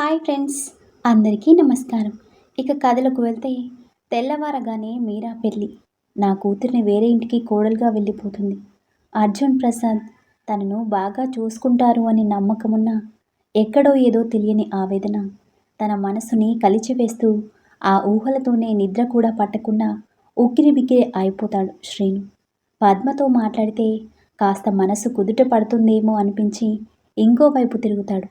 Hi friends అందరికీ నమస్కారం. ఇక కథలకు వెళ్తే తెల్లవారగానే మీరా పెళ్ళి. నా కూతుర్ని వేరే ఇంటికి కోడలుగా వెళ్ళిపోతుంది. అర్జున్ ప్రసాద్ తనను బాగా చూసుకుంటారు అని నమ్మకమున్న ఎక్కడో ఏదో తెలియని ఆవేదన తన మనసుని కలిచివేస్తూ ఆ ఊహలతోనే నిద్ర కూడా పట్టకుండా ఉక్కిరి బిక్కిరి అయిపోతాడు శ్రీను. పద్మతో మాట్లాడితే కాస్త మనసు కుదుట పడుతుందేమో అనిపించి ఇంకోవైపు తిరుగుతాడు.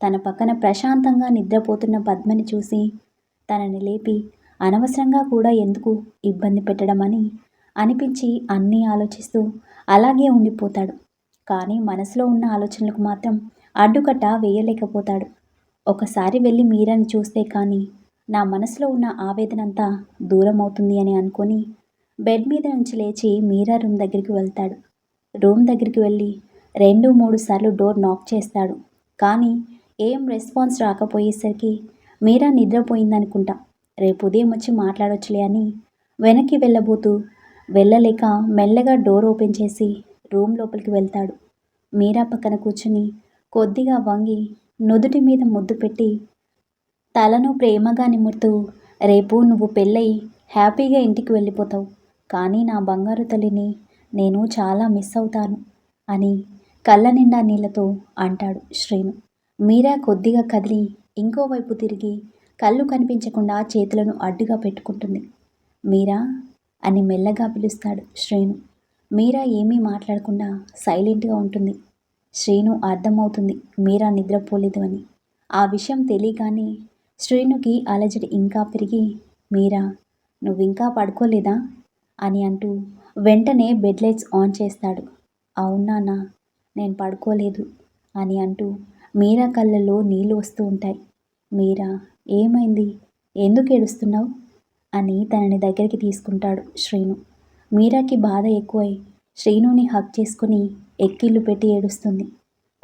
తన పక్కన ప్రశాంతంగా నిద్రపోతున్న పద్మని చూసి తనని లేపి అనవసరంగా కూడా ఎందుకు ఇబ్బంది పెట్టడమని అనిపించి అన్నీ ఆలోచిస్తూ అలాగే ఉండిపోతాడు. కానీ మనసులో ఉన్న ఆలోచనలకు మాత్రం అడ్డుకట్ట వేయలేకపోతాడు. ఒకసారి వెళ్ళి మీరని చూస్తే కానీ నా మనసులో ఉన్న ఆవేదనంతా దూరం అవుతుంది అని అనుకొని బెడ్ మీద నుంచి లేచి మీరా రూమ్ దగ్గరికి వెళ్తాడు. రూమ్ దగ్గరికి వెళ్ళి రెండు మూడు సార్లు డోర్ నాక్ చేస్తాడు. కానీ ఏం రెస్పాన్స్ రాకపోయేసరికి మీరా నిద్రపోయిందనుకుంటా. రేపు ఉదయం వచ్చి మాట్లాడొచ్చులే అని వెనక్కి వెళ్ళబోతూ వెళ్ళలేక మెల్లగా డోర్ ఓపెన్ చేసి రూమ్ లోపలికి వెళ్తాడు. మీరా పక్కన కూర్చుని కొద్దిగా వంగి నుదుటి మీద ముద్దు పెట్టి తలను ప్రేమగా నిమురుతూ రేపు నువ్వు పెళ్ళై హ్యాపీగా ఇంటికి వెళ్ళిపోతావు కానీ నా బంగారు తల్లిని నేను చాలా మిస్ అవుతాను అని కళ్ళ నిండా నీళ్ళతో అంటాడు శ్రీను. మీరా కొద్దిగా కదిలి ఇంకోవైపు తిరిగి కళ్ళు కనిపించకుండా చేతులను అడ్డుగా పెట్టుకుంటుంది. మీరా? అని మెల్లగా పిలుస్తాడు శ్రీను. మీరా ఏమీ మాట్లాడకుండా సైలెంట్గా ఉంటుంది. శ్రీను అర్థమవుతుంది మీరా నిద్రపోలేదు అని ఆ విషయం తెలియగానే శ్రీనుకి అలజడి ఇంకా పెరిగి మీరా నువ్వు ఇంకా పడుకోలేదా? అని అంటూ వెంటనే బెడ్ లైట్స్ ఆన్ చేస్తాడు. అవునానా నేను పడుకోలేదు అని అంటూ మీరా కళ్ళల్లో నీళ్ళు వస్తూ ఉంటాయి. మీరా ఏమైంది? ఎందుకు ఏడుస్తున్నావు? అని తనని దగ్గరికి తీసుకుంటాడు శ్రీను. మీరాకి బాధ ఎక్కువై శ్రీనుని హక్ చేసుకుని ఎక్కిళ్ళు పెట్టి ఏడుస్తుంది.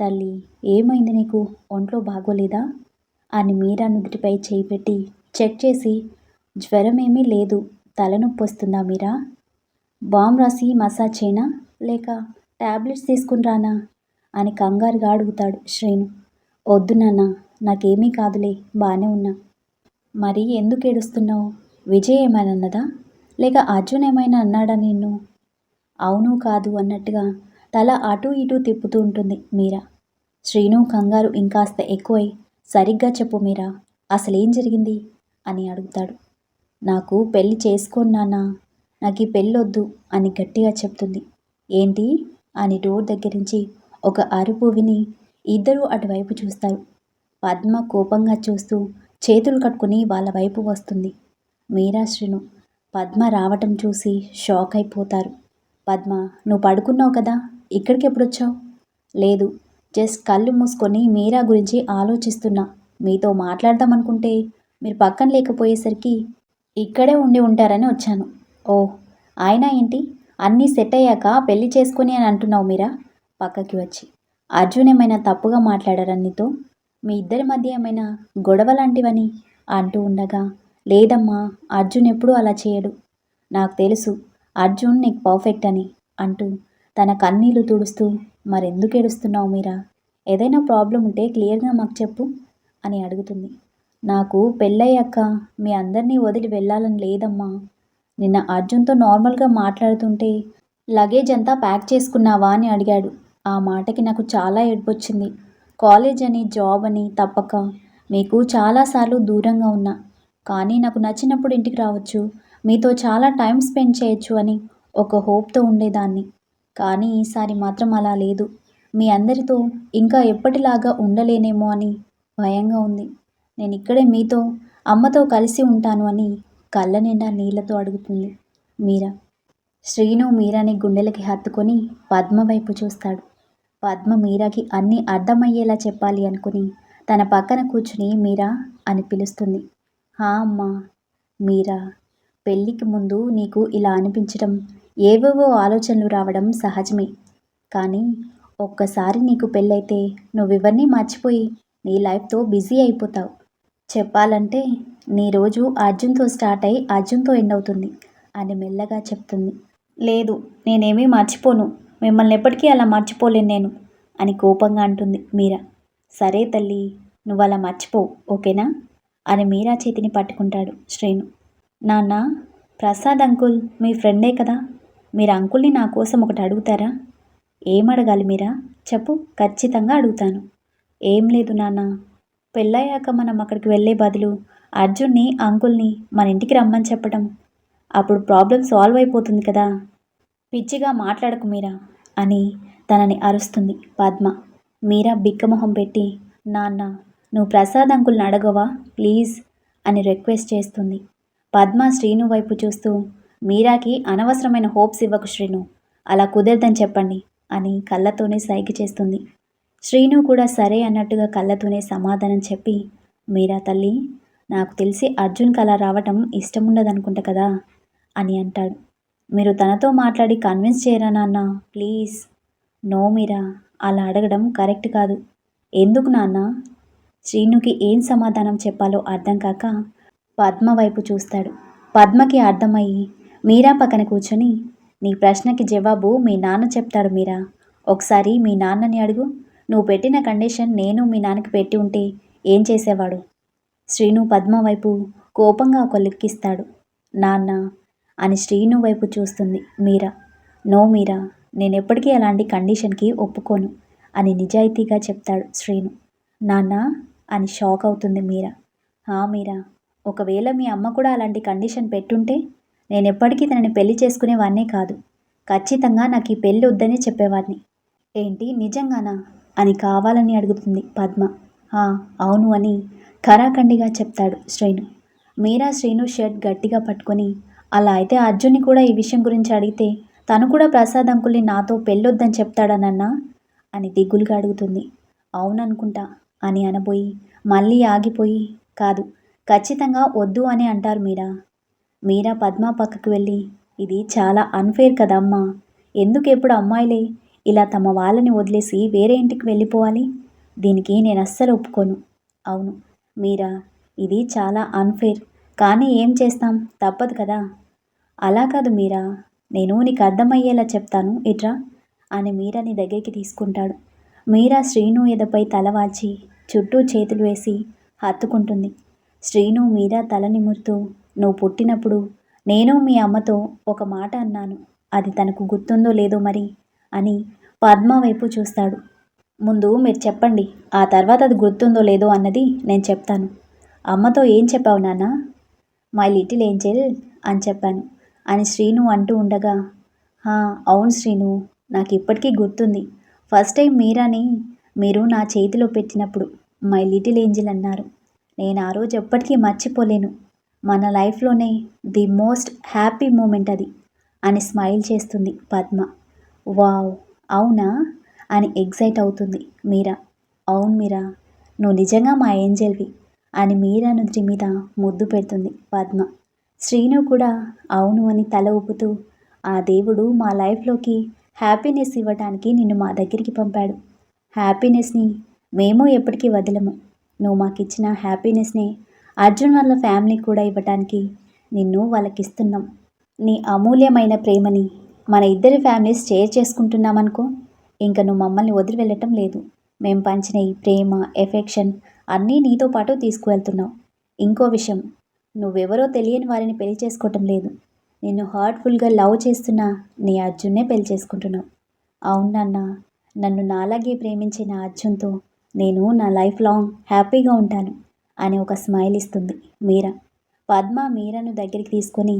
తల్లి ఏమైంది నీకు? ఒంట్లో బాగోలేదా? అని మీరా నుదుటిపై చేయి పెట్టి చెక్ చేసి జ్వరం ఏమీ లేదు. తలనొప్పి వస్తుందా మీరా? బామ్ రాసి మసాజ్ చేయనా? లేక ట్యాబ్లెట్స్ తీసుకుని రానా? అని కంగారుగా అడుగుతాడు శ్రీను. వద్దు నాన్న నాకేమీ కాదులే బాగానే ఉన్నా. మరి ఎందుకు ఏడుస్తున్నావు? విజయ్ ఏమైనా అన్నదా? లేక అర్జున్ ఏమైనా అన్నాడా నిన్ను? అవును కాదు అన్నట్టుగా తల అటూ ఇటూ తిప్పుతూ ఉంటుంది మీరా. శ్రీను కంగారు ఇంకాస్త ఎక్కువై సరిగ్గా చెప్పు మీరా అసలేం జరిగింది? అని అడుగుతాడు. నాకు పెళ్ళి చేసుకున్నానా నాకు ఈ పెళ్ళొద్దు అని గట్టిగా చెప్తుంది. ఏంటి? అని డోర్ దగ్గరించి ఒక అరుపు విని ఇద్దరూ అటువైపు చూస్తారు. పద్మ కోపంగా చూస్తూ చేతులు కట్టుకుని వాళ్ళ వైపు వస్తుంది. మీరా శ్రీను పద్మ రావటం చూసి షాక్ అయిపోతారు. పద్మ నువ్వు పడుకున్నావు కదా? ఇక్కడికి ఎప్పుడు వచ్చావు లేదు. జస్ట్ కళ్ళు మూసుకొని మీరా గురించి ఆలోచిస్తున్నా. మీతో మాట్లాడదాం అనుకుంటే మీరు పక్కన లేకపోయేసరికి ఇక్కడే ఉండి ఉంటారని వచ్చాను. ఓ ఆయన ఏంటి? అన్నీ సెట్ అయ్యాక పెళ్ళి చేసుకుని అని అంటున్నావు మీరా? పక్కకి వచ్చి. అర్జున్ ఏమైనా తప్పుగా మాట్లాడారా నీతో? మీ ఇద్దరి మధ్య ఏమైనా గొడవ లాంటివని అంటూ ఉండగా లేదమ్మా అర్జున్ ఎప్పుడూ అలా చేయడు. నాకు తెలుసు అర్జున్ నీకు పర్ఫెక్ట్ అని అంటూ తన కన్నీళ్ళు తుడుస్తూ మరెందుకు ఏడుస్తున్నావు మీరా? ఏదైనా ప్రాబ్లం ఉంటే క్లియర్గా మాకు చెప్పు అని అడుగుతుంది. నాకు పెళ్ళయ్యాక మీ అందరినీ వదిలి వెళ్ళాలని లేదమ్మా. నిన్న అర్జున్తో నార్మల్గా మాట్లాడుతుంటే లగేజ్ అంతా ప్యాక్ చేసుకున్నావా? అని అడిగాడు. ఆ మాటకి నాకు చాలా ఏడ్పొచ్చింది. కాలేజ్ అని జాబ్ అని తప్పక మీకు చాలాసార్లు దూరంగా ఉన్నా. కానీ నాకు నచ్చినప్పుడు ఇంటికి రావచ్చు. మీతో చాలా టైం స్పెండ్ చేయొచ్చు అని ఒక హోప్తో ఉండేదాన్ని. కానీ ఈసారి మాత్రం అలా లేదు. మీ అందరితో ఇంకా ఎప్పటిలాగా ఉండలేనేమో అని భయంగా ఉంది. నేను ఇక్కడే మీతో అమ్మతో కలిసి ఉంటాను అని కళ్ళ నిండా నీళ్ళతో అడుగుతుంది మీరా. శ్రీను మీరాని గుండెలకి హత్తుకొని పద్మ వైపు చూస్తాడు. పద్మ మీరాకి అన్నీ అర్థమయ్యేలా చెప్పాలి అనుకుని తన పక్కన కూర్చుని మీరా అని పిలుస్తుంది. హా అమ్మా! మీరా! పెళ్ళికి ముందు నీకు ఇలా అనిపించడం ఏవేవో ఆలోచనలు రావడం సహజమే. కానీ ఒక్కసారి నీకు పెళ్ళైతే నువ్వివన్నీ మర్చిపోయి నీ లైఫ్తో బిజీ అయిపోతావు. చెప్పాలంటే నీ రోజు అర్జున్తో స్టార్ట్ అయి అర్జున్తో ఎండ్ అవుతుంది అని మెల్లగా చెప్తుంది. లేదు నేనేమీ మర్చిపోను. మిమ్మల్ని ఎప్పటికీ అలా మర్చిపోలేను నేను అని కోపంగా అంటుంది మీరా. సరే తల్లి నువ్వు అలా మర్చిపో ఓకేనా? అని మీరా చేతిని పట్టుకుంటాడు శ్రీను. నాన్న ప్రసాద్ అంకుల్ మీ ఫ్రెండే కదా? మీరు అంకుల్ని నా కోసం ఒకటి అడుగుతారా? ఏం అడగాలి మీరా? చెప్పు ఖచ్చితంగా అడుగుతాను. ఏం లేదు నాన్న. పెళ్ళయ్యాక మనం అక్కడికి వెళ్ళే బదులు అర్జున్ని అంకుల్ని మన ఇంటికి రమ్మని చెప్పడం అప్పుడు ప్రాబ్లం సాల్వ్ అయిపోతుంది కదా. పిచ్చిగా మాట్లాడకు మీరా? అని తనని అరుస్తుంది పద్మ. మీరా బిక్కమొహం పెట్టి నాన్న నువ్వు ప్రసాద్ అంకుల్ని అడగవా? ప్లీజ్ అని రిక్వెస్ట్ చేస్తుంది. పద్మ శ్రీను వైపు చూస్తూ మీరాకి అనవసరమైన హోప్స్ ఇవ్వకు శ్రీను. అలా కుదరదని చెప్పండి అని కళ్ళతోనే సైకి చేస్తుంది. శ్రీను కూడా సరే అన్నట్టుగా కళ్ళతోనే సమాధానం చెప్పి మీరా తల్లి నాకు తెలిసి అర్జున్కి అలా రావటం ఇష్టం ఉండదనుకుంటా కదా అని అంటాడు. మీరు తనతో మాట్లాడి కన్విన్స్ చేయరా నాన్న? Please no Meera? అలా అడగడం కరెక్ట్ కాదు. ఎందుకు నాన్న? శ్రీనుకి ఏం సమాధానం చెప్పాలో అర్థం కాక పద్మ వైపు చూస్తాడు. పద్మకి అర్థమయ్యి మీరా పక్కన కూర్చొని నీ ప్రశ్నకి జవాబు మీ నాన్న చెప్తాడు మీరా? ఒకసారి మీ నాన్నని అడుగు. నువ్వు పెట్టిన కండిషన్ నేను మీ నాన్నకి పెట్టి ఉంటే ఏం చేసేవాడు? శ్రీను పద్మ వైపు కోపంగా ఒక లిక్కిస్తాడు నాన్న అని శ్రీను వైపు చూస్తుంది. మీరా? నో మీరా నేను ఎప్పటికీ అలాంటి కండిషన్కి ఒప్పుకోను అని నిజాయితీగా చెప్తాడు శ్రీను. నాన్న అని షాక్ అవుతుంది మీరా. హా మీరా ఒకవేళ మీ అమ్మ కూడా అలాంటి కండిషన్ పెట్టుంటే నేను ఎప్పటికీ తనని పెళ్ళి చేసుకునేవాన్నే కాదు. ఖచ్చితంగా నాకు ఈ పెళ్ళి వద్దనే చెప్పేవాడిని. ఏంటి నిజంగానా అని కావాలని అడుగుతుంది పద్మ. "హా, అవును అని ఖరాఖండిగా చెప్తాడు శ్రీను. మీరా శ్రీను షర్ట్ గట్టిగా పట్టుకొని అలా అయితే అర్జున్ని కూడా ఈ విషయం గురించి అడిగితే తను కూడా ప్రసాద్ అంకుల్ని నాతో పెళ్ళొద్దని చెప్తాడనన్నా అని దిగులుగా అడుగుతుంది. అవుననుకుంటా అని అనబోయి మళ్ళీ ఆగిపోయి కాదు ఖచ్చితంగా వద్దు అని అంటారు మీరా. మీరా పద్మ పక్కకు వెళ్ళి ఇది చాలా అన్ఫేర్ కదమ్మా ఎందుకు ఎప్పుడు అమ్మాయిలే ఇలా తమ వాళ్ళని వదిలేసి వేరే ఇంటికి వెళ్ళిపోవాలి? దీనికి నేను అస్సలు ఒప్పుకోను. అవును మీరా ఇది చాలా అన్ఫేర్ కానీ ఏం చేస్తాం? తప్పదు కదా. అలా కాదు మీరా? నేను నీకు అర్థమయ్యేలా చెప్తాను ఇట్రా? అని మీరాని దగ్గరికి తీసుకుంటాడు. మీరా శ్రీను ఎదపై తలవాల్చి చుట్టూ చేతులు వేసి హత్తుకుంటుంది. శ్రీను మీరా తల నిమురుతూ నువ్వు పుట్టినప్పుడు నేను మీ అమ్మతో ఒక మాట అన్నాను. అది తనకు గుర్తుందో లేదో మరి? అని పద్మ వైపు చూస్తాడు. ముందు మీరు చెప్పండి ఆ తర్వాత అది గుర్తుందో లేదో అన్నది నేను చెప్తాను. అమ్మతో ఏం చెప్పావు నాన్న? మై లిటిల్ ఏంజెల్ అని చెప్పాను. అని శ్రీను అంటూ ఉండగా "హా, అవును శ్రీను నాకు ఇప్పటికీ గుర్తుంది. ఫస్ట్ టైం మీరాని మీరు నా చేతిలో పెట్టినప్పుడు మై లిటిల్ ఏంజిల్ అన్నారు. నేను ఆ రోజు ఎప్పటికీ మర్చిపోలేను. మన లైఫ్లోనే ది మోస్ట్ హ్యాపీ మూమెంట్ అది అని స్మైల్ చేస్తుంది పద్మ. వావ్ అవునా? అని ఎగ్జైట్ అవుతుంది మీరా. అవును మీరా నువ్వు నిజంగా మా ఏంజెల్వి అని మీరా నుద్రి మీద ముద్దు పెడుతుంది పద్మ. శ్రీను కూడా అవును అని తల ఊపుతూ ఆ దేవుడు మా లైఫ్లోకి హ్యాపీనెస్ ఇవ్వడానికి నిన్ను మా దగ్గరికి పంపాడు. హ్యాపీనెస్ని మేము ఎప్పటికీ వదలము. నువ్వు మాకు ఇచ్చిన హ్యాపీనెస్ని అర్జున్ వాళ్ళ ఫ్యామిలీ కూడా ఇవ్వటానికి నిన్ను వాళ్ళకి ఇస్తున్నాం నీ అమూల్యమైన ప్రేమని మన ఇద్దరి ఫ్యామిలీస్ షేర్ చేసుకుంటున్నామనుకో ఇంకా నువ్వు మమ్మల్ని వదిలి వెళ్ళటం లేదు. మేము పంచిన ఈ ప్రేమ ఎఫెక్షన్ అన్నీ నీతో పాటు తీసుకువెళ్తున్నావు ఇంకో విషయం నువ్వెవరో తెలియని వారిని పెళ్ళి చేసుకోవటం లేదు. నిన్ను హార్ట్ఫుల్గా లవ్ చేస్తున్న నీ అర్జున్నే పెళ్ళి చేసుకుంటున్నావు. అవును నాన్న నన్ను నాలాగే ప్రేమించే నా అర్జున్తో నేను నా లైఫ్ లాంగ్ హ్యాపీగా ఉంటాను అని ఒక స్మైల్ ఇస్తుంది మీరా. పద్మ మీరాను దగ్గరికి తీసుకొని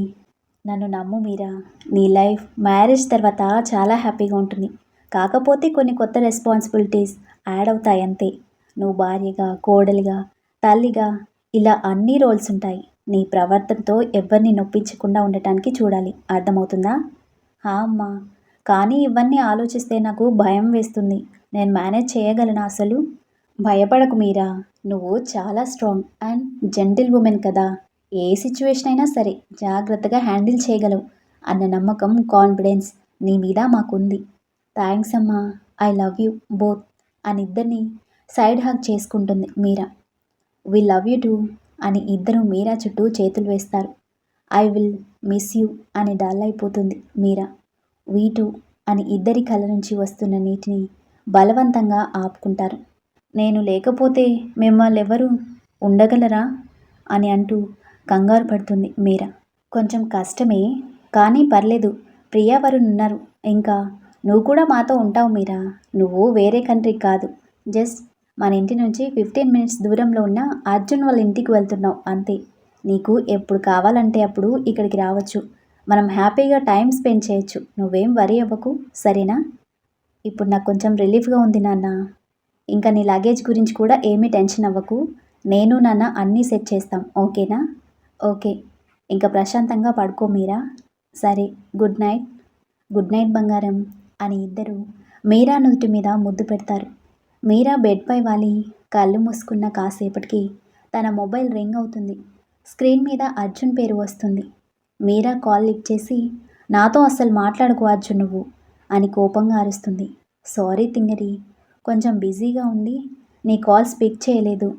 నన్ను నమ్ము మీరా నీ లైఫ్ మ్యారేజ్ తర్వాత చాలా హ్యాపీగా ఉంటుంది. కాకపోతే కొన్ని కొత్త రెస్పాన్సిబిలిటీస్ యాడ్ అవుతాయి అంతే. నువ్వు భార్యగా కోడలిగా తల్లిగా ఇలా అన్ని రోల్స్ ఉంటాయి. నీ ప్రవర్తనతో ఎవరిని నొప్పించకుండా ఉండటానికి చూడాలి. అర్థమవుతుందా? హా అమ్మా. కానీ ఇవన్నీ ఆలోచిస్తే నాకు భయం వేస్తుంది. నేను మేనేజ్ చేయగలను అసలు? భయపడకు మీరా. నువ్వు చాలా స్ట్రాంగ్ అండ్ జెంటిల్ ఉమెన్ కదా. ఏ సిచ్యువేషన్ అయినా సరే జాగ్రత్తగా హ్యాండిల్ చేయగలవు. అన్న నమ్మకం కాన్ఫిడెన్స్ నీ మీద మాకుంది. థ్యాంక్స్ అమ్మా. I love you both. అని ఇద్దరిని సైడ్ హగ్ చేసుకుంటుంది Meera. We love you too. అని ఇద్దరు మీరా చుట్టూ చేతులు వేస్తారు. ఐ విల్ మిస్ యూ అని డల్ అయిపోతుంది మీరా వీటు అని ఇద్దరి కళ్ళ నుంచి వస్తున్న నీటిని బలవంతంగా ఆపుకుంటారు. నేను లేకపోతే మిమ్మల్ని ఎవరు ఉండగలరా? అని అంటూ కంగారు పడుతుంది మీరా. కొంచెం కష్టమే కానీ పర్లేదు. ప్రియా వరుణ్ ఉన్నారు. ఇంకా నువ్వు కూడా మాతో ఉంటావు మీరా. నువ్వు వేరే కంట్రీ కాదు. జస్ట్ మన ఇంటి నుంచి ఫిఫ్టీన్ మినిట్స్ దూరంలో ఉన్న అర్జున్ వాళ్ళ ఇంటికి వెళ్తున్నావు అంతే. నీకు ఎప్పుడు కావాలంటే అప్పుడు ఇక్కడికి రావచ్చు. మనం హ్యాపీగా టైం స్పెండ్ చేయొచ్చు. నువ్వేం వరి అవ్వకు సరేనా? ఇప్పుడు నాకు కొంచెం రిలీఫ్గా ఉంది నాన్న. ఇంకా నీ లగేజ్ గురించి కూడా ఏమీ టెన్షన్ అవ్వకు. నేను నాన్న అన్నీ సెట్ చేస్తాం ఓకేనా? ఓకే. ఇంకా ప్రశాంతంగా పడుకో మీరా. సరే గుడ్ నైట్. గుడ్ నైట్ బంగారం అని ఇద్దరు మీరా నుదుటి మీద ముద్దు పెడతారు. మీరా బెడ్పై వాలి. కళ్ళు మూసుకున్న కాసేపటికి తన మొబైల్ రింగ్ అవుతుంది. స్క్రీన్ మీద అర్జున్ పేరు వస్తుంది. మీరా కాల్ లిఫ్ట్ చేసి నాతో అస్సలు మాట్లాడుకో అర్జున్ నువ్వు అని కోపంగా అరుస్తుంది. సారీ తింగరి కొంచెం బిజీగా ఉండి నీ కాల్ స్పిక్ చేయలేదు.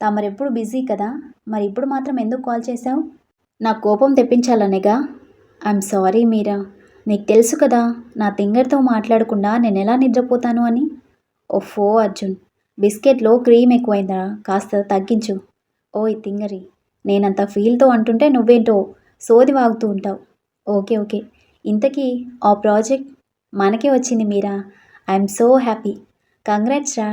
తమరెప్పుడు బిజీ కదా మరి ఇప్పుడు మాత్రం ఎందుకు కాల్ చేశావు? నా కోపం తెప్పించాలనేగా? ఐఎమ్ సారీ మీరా నీకు తెలుసు కదా నా తింగర్తో మాట్లాడకుండా నేను ఎలా నిద్రపోతాను అని ఓఫో అర్జున్. బిస్కెట్లో క్రీమ్ ఎక్కువైందా కాస్త తగ్గించు. ఓయ్ తింగరి నేనంత ఫీల్తో అంటుంటే నువ్వేంటో సోది వాగుతూ ఉంటావు. Okay okay. ఇంతకీ ఆ ప్రాజెక్ట్ మనకే వచ్చింది Meera? I'm so happy. Congrats రా.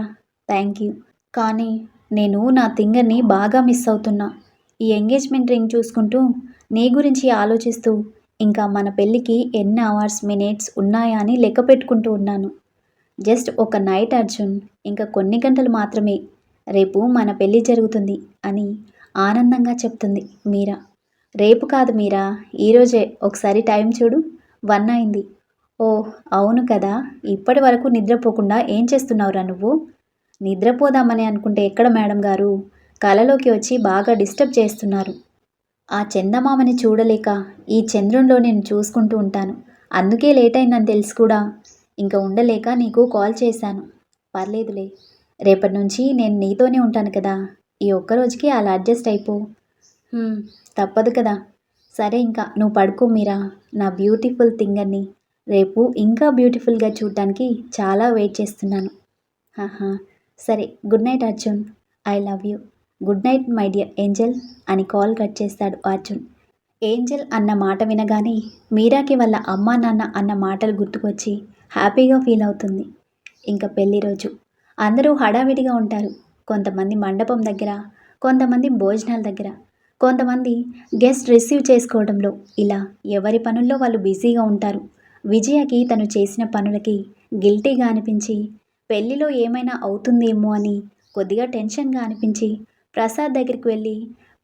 Thank you. కానీ నేను నా తింగర్ని బాగా మిస్ అవుతున్నా. ఈ ఎంగేజ్మెంట్ రింగ్ చూసుకుంటూ నీ గురించి ఆలోచిస్తూ ఇంకా మన పెళ్ళికి ఎన్ని అవర్స్ మినిట్స్ ఉన్నాయా అని లెక్క పెట్టుకుంటూ ఉన్నాను. జస్ట్ ఒక నైట్ అర్జున్ ఇంకా కొన్ని గంటలు మాత్రమే. రేపు మన పెళ్ళి జరుగుతుంది అని ఆనందంగా చెప్తుంది మీరా. రేపు కాదు మీరా ఈరోజే ఒకసారి టైం చూడు. వన్ అయింది. ఓ అవును కదా. ఇప్పటి వరకు నిద్రపోకుండా ఏం చేస్తున్నావురా నువ్వు? నిద్రపోదామని అనుకుంటే ఎక్కడ మేడం గారు? కలలోకి వచ్చి బాగా డిస్టర్బ్ చేస్తున్నారు. ఆ చందమామని చూడలేక ఈ చంద్రంలో నేను చూసుకుంటూ ఉంటాను. అందుకే లేట్ అయిందని తెలిసి కూడా. ఇంకా ఉండలేక నీకు కాల్ చేశాను. పర్లేదులే. రేపటి నుంచి నేను నీతోనే ఉంటాను కదా. ఈ ఒక్కరోజుకి అలా అడ్జస్ట్ అయిపో. తప్పదు కదా. సరే ఇంకా నువ్వు పడుకో మీరా. నా బ్యూటిఫుల్ థింగ్ అని రేపు ఇంకా బ్యూటిఫుల్గా చూడటానికి చాలా వెయిట్ చేస్తున్నాను. హాహా సరే good night Arjun. I love you. Good night my dear angel అని కాల్ కట్ చేస్తాడు అర్జున్. ఏంజల్ అన్న మాట వినగానే మీరాకి వాళ్ళ అమ్మా నాన్న అన్న మాటలు గుర్తుకొచ్చి హ్యాపీగా ఫీల్ అవుతుంది. ఇంకా పెళ్ళి రోజు. అందరూ హడావిడిగా ఉంటారు. కొంతమంది మండపం దగ్గర కొంతమంది భోజనాల దగ్గర కొంతమంది గెస్ట్ రిసీవ్ చేసుకోవడంలో ఇలా ఎవరి పనుల్లో వాళ్ళు బిజీగా ఉంటారు. విజయకి తను చేసిన పనులకి గిల్టీగా అనిపించి పెళ్ళిలో ఏమైనా అవుతుందేమో అని కొద్దిగా టెన్షన్గా అనిపించి ప్రసాద్ దగ్గరికి వెళ్ళి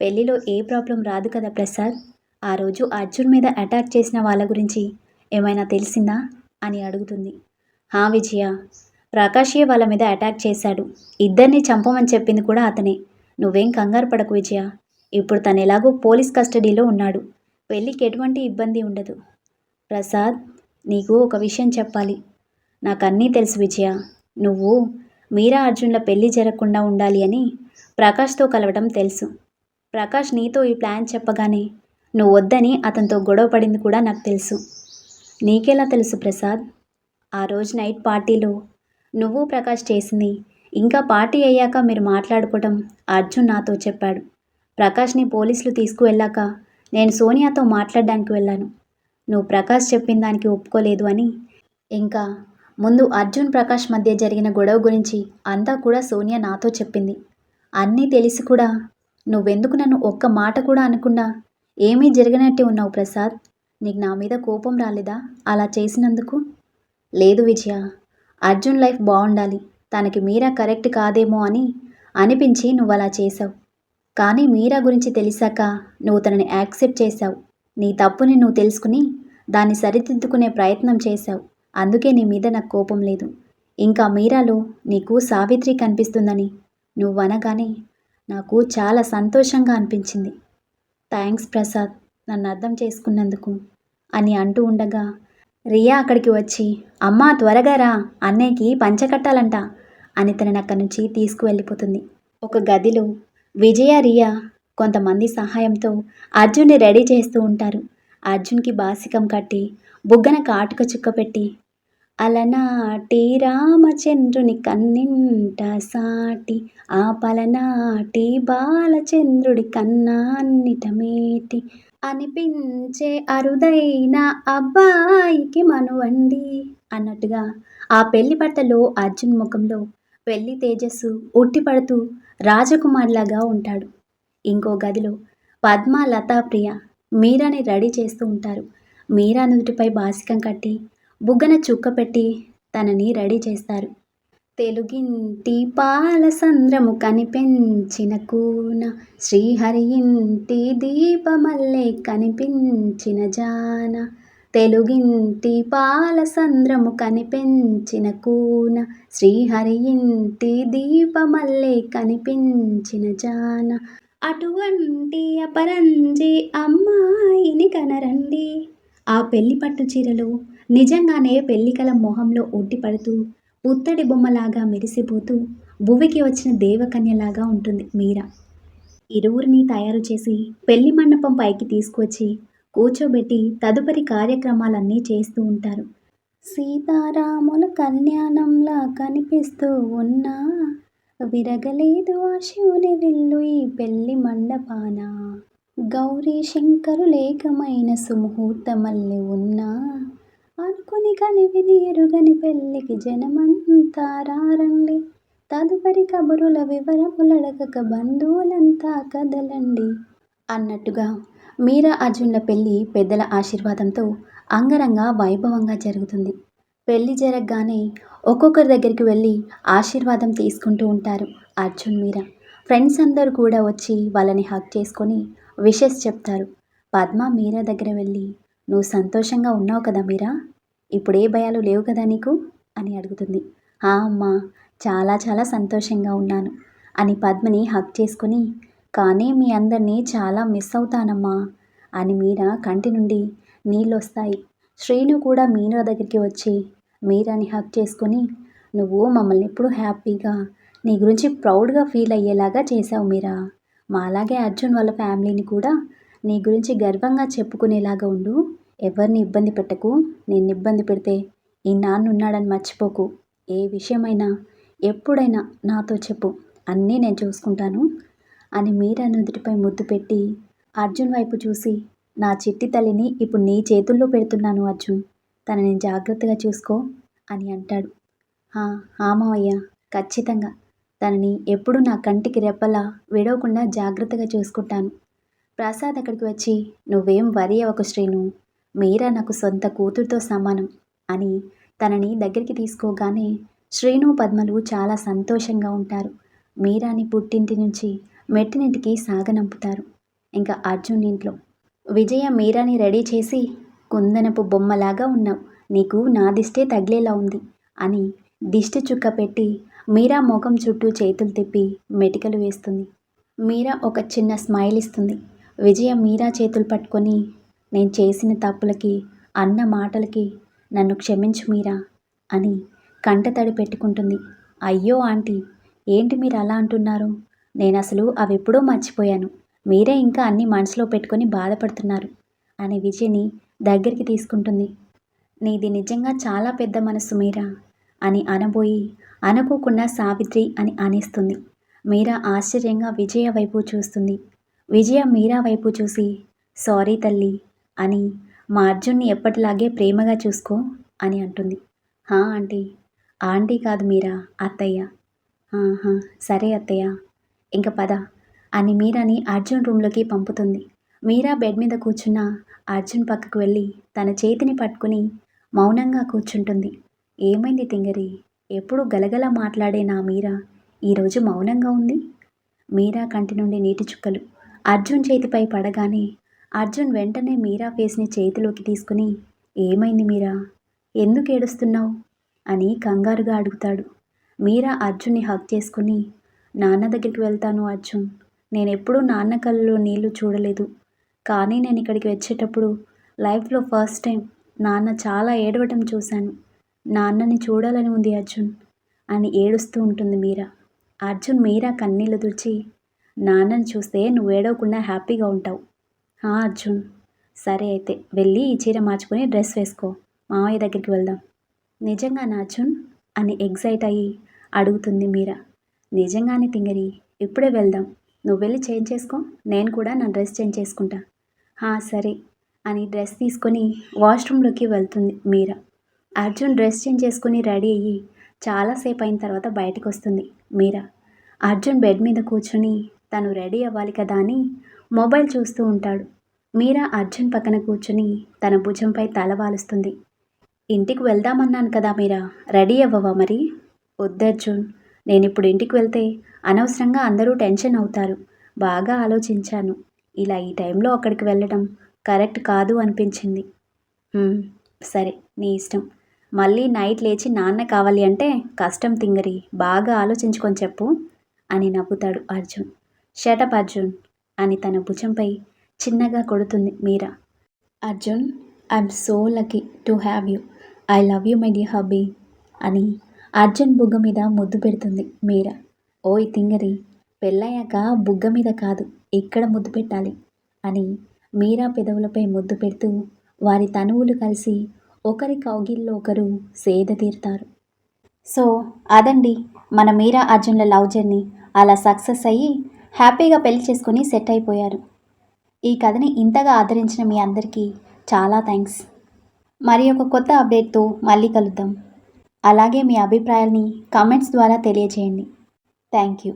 పెళ్ళిలో ఏ ప్రాబ్లం రాదు కదా ప్రసాద్? ఆ రోజు అర్జున్ మీద అటాక్ చేసిన వాళ్ళ గురించి ఏమైనా తెలిసిందా? అని అడుగుతుంది. హా విజయ ప్రకాషే వాళ్ళ మీద అటాక్ చేశాడు. ఇద్దరిని చంపమని చెప్పింది కూడా అతనే. నువ్వేం కంగారు పడకు విజయ. ఇప్పుడు తను ఎలాగో పోలీస్ కస్టడీలో ఉన్నాడు. పెళ్ళికి ఎటువంటి ఇబ్బంది ఉండదు. ప్రసాద్ నీకు ఒక విషయం చెప్పాలి. నాకు అన్నీ తెలుసు విజయ. నువ్వు మీరా అర్జున్ల పెళ్ళి జరగకుండా ఉండాలి అని ప్రకాష్తో కలవడం తెలుసు. ప్రకాష్ నీతో ఈ ప్లాన్ చెప్పగానే నువ్వు వద్దని అతనితో గొడవ పడింది కూడా నాకు తెలుసు. నీకెలా తెలుసు ప్రసాద్? ఆ రోజు నైట్ పార్టీలో నువ్వు ప్రకాష్ చేసింది. ఇంకా పార్టీ అయ్యాక మీరు మాట్లాడుకోవడం అర్జున్ నాతో చెప్పాడు. ప్రకాష్ని పోలీసులు తీసుకువెళ్ళాక నేను సోనియాతో మాట్లాడడానికి వెళ్ళాను. నువ్వు ప్రకాష్ చెప్పిన దానికి ఒప్పుకోలేదు అని. ఇంకా ముందు అర్జున్ ప్రకాష్ మధ్య జరిగిన గొడవ గురించి అంతా కూడా సోనియా నాతో చెప్పింది. అన్నీ తెలిసి కూడా నువ్వెందుకు నన్ను ఒక్క మాట కూడా అనకుండా ఏమీ జరిగినట్టే ఉన్నావు ప్రసాద్. నీకు నా మీద కోపం రాలేదా? అలా చేసినందుకు? లేదు విజయ. అర్జున్ లైఫ్ బాగుండాలి. తనకి మీరా కరెక్ట్ కాదేమో అని అనిపించి నువ్వు అలా చేసావు కానీ మీరా గురించి తెలిసాక నువ్వు తనని యాక్సెప్ట్ చేశావు. నీ తప్పుని నువ్వు తెలుసుకుని దాన్ని సరిదిద్దుకునే ప్రయత్నం చేశావు. అందుకే నీ మీద నాకు కోపం లేదు. ఇంకా మీరాలో నీకు సావిత్రి కనిపిస్తుందని నువ్వు అనగానే నాకు చాలా సంతోషంగా అనిపించింది. థ్యాంక్స్ ప్రసాద్. నన్ను అర్థం చేసుకున్నందుకు అని అంటూ ఉండగా రియా అక్కడికి వచ్చి అమ్మా త్వరగా రా అన్నయ్యకి పంచకట్టాలంట అని తనని అక్కడి నుంచి తీసుకువెళ్ళిపోతుంది. ఒక గదిలో విజయ రియా కొంతమంది సహాయంతో అర్జున్ని రెడీ చేస్తూ ఉంటారు. అర్జున్కి బాసికం కట్టి బుగ్గన కాటుక చుక్క పెట్టి అలనాటి రామచంద్రుని కన్నింట సాటి ఆ పలనాటి బాలచంద్రుడి కన్నాన్నిట మేటి అనిపించే అరుదైన అబ్బాయికి మనువండి అన్నట్టుగా ఆ పెళ్ళి బట్టలో అర్జున్ ముఖంలో పెళ్ళి తేజస్సు ఉట్టిపడుతూ రాజకుమార్లాగా ఉంటాడు. ఇంకో గదిలో పద్మ లతాప్రియ మీరాని రెడీ చేస్తూ ఉంటారు. మీరా నుదుటిపై బాసికం కట్టి బుగ్గన చుక్క పెట్టి తనని రెడీ చేస్తారు. తెలుగింటి పాలసంద్రము కనిపించిన కూన. శ్రీహరి ఇంటి దీపమల్లే కనిపించిన జాన. తెలుగింటి పాలసంద్రము కనిపించిన కూన. శ్రీహరి ఇంటి దీపమల్లే కనిపించిన జాన. అటువంటి అపరంజి అమ్మాయిని కనరండి. ఆ పెళ్ళి పట్టు చీరలు నిజంగానే పెళ్ళికల మొహంలో ఒట్టిపడుతూ పుత్తడి బొమ్మలాగా మెరిసిపోతూ భువికి వచ్చిన దేవకన్యలాగా ఉంటుంది మీరా. ఇరువురిని తయారు చేసి పెళ్ళి మండపం పైకి తీసుకొచ్చి కూర్చోబెట్టి తదుపరి కార్యక్రమాలన్నీ చేస్తూ ఉంటారు. సీతారాముల కళ్యాణంలా కనిపిస్తూ ఉన్నా విరగలేదు ఆ శివుని విల్లు ఈ పెళ్ళి మండపాన? గౌరీ శంకరు లేకమైన సుముహూర్తమల్లి ఉన్నా అనుకుని కని విని ఎరుగని పెళ్ళికి జనమంతా రారండి. తదుపరి కబురుల వివరములడగక బంధువులంతా కదలండి. అన్నట్టుగా మీరా అర్జున్ల పెళ్ళి పెద్దల ఆశీర్వాదంతో అంగరంగ వైభవంగా జరుగుతుంది. పెళ్ళి జరగగానే ఒక్కొక్కరి దగ్గరికి వెళ్ళి ఆశీర్వాదం తీసుకుంటూ ఉంటారు అర్జున్ మీరా. ఫ్రెండ్స్ అందరూ కూడా వచ్చి వాళ్ళని హక్ చేసుకొని విషెస్ చెప్తారు. పద్మ మీరా దగ్గర వెళ్ళి నువ్వు సంతోషంగా ఉన్నావు కదా మీరా? ఇప్పుడే భయాలు లేవు కదా నీకు? అని అడుగుతుంది. ఆ అమ్మా చాలా చాలా సంతోషంగా ఉన్నాను అని పద్మని హక్ చేసుకుని కానీ మీ అందరినీ చాలా మిస్ అవుతానమ్మా అని మీరా కంటి నుండి నీళ్ళు వస్తాయి శ్రీను కూడా మీరా దగ్గరికి వచ్చి మీరాని హక్ చేసుకొని నువ్వు మమ్మల్ని ఎప్పుడు హ్యాపీగా నీ గురించి ప్రౌడ్గా ఫీల్ అయ్యేలాగా చేసావు మీరా. మా అలాగే అర్జున్ వాళ్ళ ఫ్యామిలీని కూడా నీ గురించి గర్వంగా చెప్పుకునేలాగా ఉండు. ఎవరిని ఇబ్బంది పెట్టకు నేను ఇబ్బంది పెడితే ఈ నాన్న ఉన్నాడని మర్చిపోకు. ఏ విషయమైనా ఎప్పుడైనా నాతో చెప్పు అన్నీ నేను చూసుకుంటాను అని మీరా నుదుటిపై ముద్దు పెట్టి అర్జున్ వైపు చూసి నా చిట్టి తల్లిని ఇప్పుడు నీ చేతుల్లో పెడుతున్నాను అర్జున్ తనని జాగ్రత్తగా చూసుకో అని అంటాడు. మావయ్య ఖచ్చితంగా. తనని ఎప్పుడు నా కంటికి రెప్పలా విడవకుండా జాగ్రత్తగా చూసుకుంటాను. ప్రసాద్ అక్కడికి వచ్చి నువ్వేం వరి అవ్వకు శ్రీను మీరా నాకు సొంత కూతురుతో సమానం అని తనని దగ్గరికి తీసుకోగానే శ్రీను పద్మలు చాలా సంతోషంగా ఉంటారు. మీరాని పుట్టింటి నుంచి మెట్టినింటికి సాగనంపుతారు. ఇంకా అర్జున్ ఇంట్లో. విజయ మీరాని రెడీ చేసి కుందనపు బొమ్మలాగా ఉన్నావు. నీకు నా దిష్టే తగిలేలా ఉంది అని దిష్టి చుక్క పెట్టి మీరా ముఖం చుట్టూ చేతులు తిప్పి మెటికలు వేస్తుంది. మీరా ఒక చిన్న స్మైల్ ఇస్తుంది. విజయ మీరా చేతులు పట్టుకొని నేను చేసిన తప్పులకి అన్న మాటలకి నన్ను క్షమించు మీరా? అని కంటతడి పెట్టుకుంటుంది. అయ్యో ఆంటీ ఏంటి మీరు అలా అంటున్నారు? నేను అసలు అవి ఎప్పుడో మర్చిపోయాను. మీరే ఇంకా అన్ని మనసులో పెట్టుకొని బాధపడుతున్నారు అని విజయ్ని దగ్గరికి తీసుకుంటుంది. నీది నిజంగా చాలా పెద్ద మనసు మీరా? అని అనబోయి అనుకోకుండా సావిత్రి అని అనేస్తుంది. మీరా ఆశ్చర్యంగా విజయ వైపు చూస్తుంది. విజయ మీరా వైపు చూసి సారీ తల్లి అని మా అర్జున్ని ఎప్పటిలాగే ప్రేమగా చూసుకో అని అంటుంది. హా ఆంటీ. ఆంటీ కాదు మీరా అత్తయ్య. ఆహా సరే అత్తయ్య. ఇంక పద. అని మీరాని అర్జున్ రూమ్లోకి పంపుతుంది. మీరా బెడ్ మీద కూర్చున్న అర్జున్ పక్కకు వెళ్ళి తన చేతిని పట్టుకుని మౌనంగా కూర్చుంటుంది. ఏమైంది తింగరి? ఎప్పుడు గలగల మాట్లాడే నా మీరా? ఈరోజు మౌనంగా ఉంది? మీరా కంటి నుండి నీటి చుక్కలు. అర్జున్ చేతిపై పడగానే అర్జున్ వెంటనే మీరా ఫేస్ని చేతిలోకి తీసుకుని ఏమైంది మీరా? ఎందుకు ఏడుస్తున్నావు? అని కంగారుగా అడుగుతాడు. మీరా అర్జున్ని హక్ చేసుకుని నాన్న దగ్గరికి వెళ్తాను అర్జున్. నేను ఎప్పుడూ నాన్న కళ్ళలో నీళ్ళు చూడలేదు. కానీ నేను ఇక్కడికి వచ్చేటప్పుడు లైఫ్లో ఫస్ట్ టైం నాన్న చాలా ఏడవటం చూశాను. నాన్నని చూడాలని ఉంది అర్జున్ అని ఏడుస్తూ ఉంటుంది మీరా. అర్జున్ మీరా కన్నీళ్ళు తుడిచి నాన్నని చూస్తే నువ్వు ఏడవకుండా హ్యాపీగా ఉంటావు. అర్జున్. సరే అయితే వెళ్ళి ఈ చీర మార్చుకొని డ్రెస్ వేసుకో. మావయ్య దగ్గరికి వెళ్దాం. నిజంగా అర్జున్? అని ఎగ్జైట్ అయ్యి అడుగుతుంది మీరా. నిజంగానే తింగరి ఇప్పుడే వెళ్దాం. నువ్వు వెళ్ళి చేంజ్ చేసుకో నేను కూడా నా డ్రెస్ చేంజ్ చేసుకుంటా. హా సరే అని డ్రెస్ తీసుకొని వాష్రూమ్లోకి వెళ్తుంది మీరా. అర్జున్ డ్రెస్ చేంజ్ చేసుకుని రెడీ అయ్యి చాలాసేపు అయిన తర్వాత బయటకు వస్తుంది మీరా. అర్జున్ బెడ్ మీద కూర్చుని తను రెడీ అవ్వాలి కదా అని మొబైల్ చూస్తూ ఉంటాడు. మీరా అర్జున్ పక్కన కూర్చుని తన భుజంపై తల వాలుస్తుంది. ఇంటికి వెళ్దామన్నాను కదా మీరా రెడీ అవ్వవా మరి? వద్దర్జున్ నేను ఇప్పుడు ఇంటికి వెళ్తే అనవసరంగా అందరూ టెన్షన్ అవుతారు. బాగా ఆలోచించాను. ఇలా ఈ టైంలో అక్కడికి వెళ్ళడం కరెక్ట్ కాదు అనిపించింది. సరే నీ ఇష్టం. మళ్ళీ నైట్ లేచి నాన్న కావాలి అంటే కష్టం తింగరి బాగా ఆలోచించుకొని చెప్పు అని నవ్వుతాడు అర్జున్. షటప్ అర్జున్ అని తన భుజంపై చిన్నగా కొడుతుంది Meera. Arjun I'm so lucky to have you I love you my dear hubby అని అర్జున్ బుగ్గ మీద ముద్దు పెడుతుంది మీరా. ఓయ్ తింగరి పెళ్ళయ్యాక బుగ్గ మీద కాదు ఇక్కడ ముద్దు పెట్టాలి అని మీరా పెదవులపై ముద్దు పెడుతూ వారి తనువులు కలిసి ఒకరి కౌగిల్లో ఒకరు సేద తీరుతారు. సో అదండి మన మీరా అర్జున్ల లవ్ జర్నీ. అలా సక్సెస్ అయ్యి హ్యాపీగా పెళ్ళి చేసుకొని సెట్ అయిపోయారు. ఈ కథని ఇంతగా ఆదరించిన మీ అందరికీ చాలా థ్యాంక్స్. మరి ఒక కొత్త అప్డేట్తో మళ్ళీ కలుద్దాం. అలాగే మీ అభిప్రాయాల్ని కామెంట్స్ ద్వారా తెలియజేయండి. Thank you.